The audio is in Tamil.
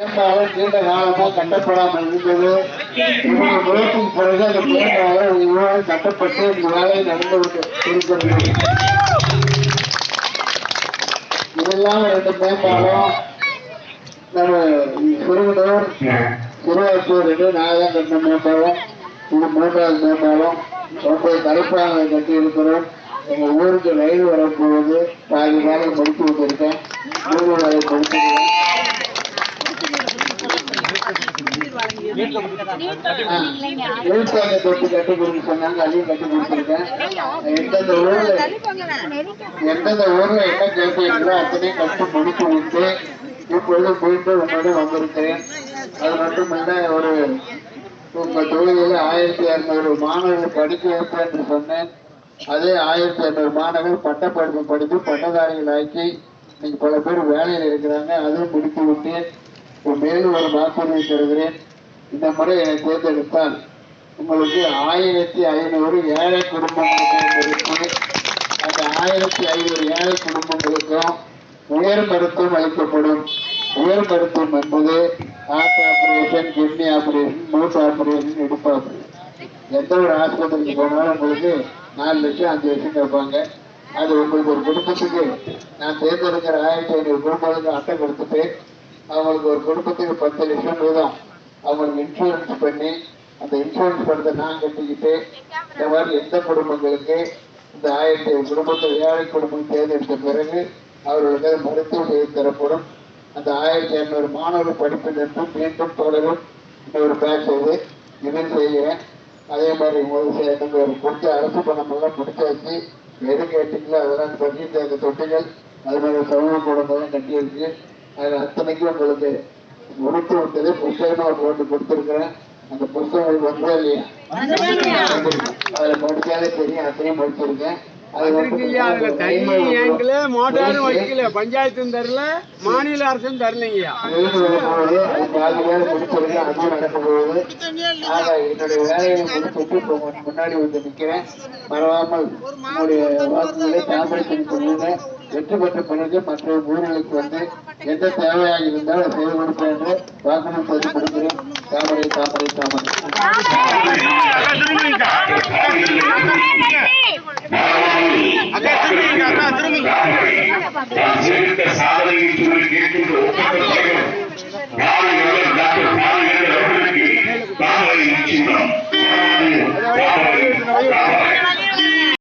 மேம்பாலம் நீண்ட காலமா கட்டப்படாமல் இருந்தது. இவங்க முயற்சிக்கு பிறகு அந்த மேம்பாலம் இவ்வளவு கட்டப்பட்டு இந்த வேலை நடந்து இருக்கிறது. இதெல்லாம் ரெண்டு மேம்பாலம். நம்ம சிறுவனூர் சிறுவாச்சூர் ரெண்டு நான் கட்டின மேம்பாலம். இது மூன்றாவது மேம்பாலம். ஒன்பது தடுப்பாங்களை கட்டி இருக்கிறோம் எங்க ஊருக்கு ரயில் வரப்போகுது பாதி வேலை முடித்து விட்டுருக்கேன் விவசாய தொட்டி கட்டி கொடுக்க சொன்னாங்க அதையும் கட்டி கொடுத்துருக்கேன் எந்தெந்த ஊர்ல எந்தெந்த ஊர்ல என்ன கேட்டீங்களோ அத்தனையும் கட்டி முடித்து விட்டு இப்பொழுது மீண்டும் உங்களோட வந்திருக்கிறேன் அது மட்டுமல்ல ஒரு உங்க தொழிலில் ஆயிரத்தி இருநூறு மாணவர்கள் படிக்க வைப்பேன் என்று சொன்னேன் அதே ஆயிரத்தி இருநூறு மாணவர்கள் பட்டப்படிப்பு படித்து பட்டதாரிகள் ஆக்கி இன்னைக்கு பல பேர் வேலையில் இருக்கிறாங்க அதுவும் முடித்து விட்டு மேலும் ஒரு வாக்குறுதி தருகிறேன் இந்த முறை தேர்ந்தெடுத்தால் உங்களுக்கு ஆயிரத்தி ஐநூறு ஏழை குடும்பங்களுக்கும் அந்த ஆயிரத்தி ஐநூறு ஏழை குடும்பங்களுக்கும் உயர் மருத்துவம் அளிக்கப்படும். உயர் மருத்துவம் என்பது ஹார்ட் ஆப்ரேஷன் கிட்னி ஆப்ரேஷன் மூட் ஆப்ரேஷன் இடுப்பு ஆப்ரேஷன் எந்த ஒரு ஆஸ்பத்திரிக்கு போனாலும் உங்களுக்கு நாலு லட்சம் அஞ்சு லட்சம் கேட்பாங்க. அது உங்களுக்கு ஒரு குடும்பத்துக்கு நான் தேர்ந்தெடுக்கிற ஆயிரத்தி ஐநூறு குடும்பங்களுக்கு அட்டை கொடுத்துட்டு அவங்களுக்கு ஒரு குடும்பத்துக்கு பத்து லட்சம் வீதம் அவங்களுக்கு இன்சூரன்ஸ் பண்ணி அந்த இன்சூரன்ஸ் பணத்தை நான் கட்டிக்கிட்டு இந்த மாதிரி எந்த குடும்பங்களுக்கு இந்த ஆயிரத்தி ஐநூறு ஏழை குடும்பம் தேர்ந்தெடுத்த பிறகு அவர்களுக்கு மருத்துவ உதவி தரப்படும். அந்த ஆயிரத்தி ஐநூறு மாணவர் படிப்பு நிறுத்தம் மீண்டும் தொடரும். இன்னொரு பேட்ச் இது. இதில் செய்கிறேன். அதே மாதிரி உங்களுக்கு எனக்கு ஒரு கொடுத்த அரசு பணம் எல்லாம் முடிச்சாச்சு. எது கேட்டீங்களோ அதெல்லாம் பண்ணி அந்த தொட்டிகள் அது மாதிரி சமூக கூடங்களும் கட்டியிருக்கு அதில் அத்தனைக்கும் உங்களுக்கு முடித்து விட்டது புத்தகமாக போட்டு கொடுத்துருக்குறேன். அந்த புத்தகம் வந்தா இல்லையா? அதில் படிச்சாலே தெரியும். அத்தனையும் படிச்சிருக்கேன். பஞ்சாயத்தும் தரல மாநில அரசும் தரலைங்கய்யா. வெயில் வரும்போது அது பாதி வேலை முடிச்சிருக்கு அதுவும் நடக்க போகுது. ஆக என்னுடைய வேலையை முடிச்சுட்டு முன்னாடி வந்து நிக்கிறேன். மறவாமல் உங்களுடைய வாக்குகளை சொல்லுங்க வெற்றி பெற்ற பிறகு மற்ற ஊர்களுக்கு வந்து எந்த தேவையாக இருந்தாலும் செய்து கொடுப்பேன் என்று வாக்குறுதி செய்து கொடுக்கிறேன். தாமரை தாமரை தாமரை.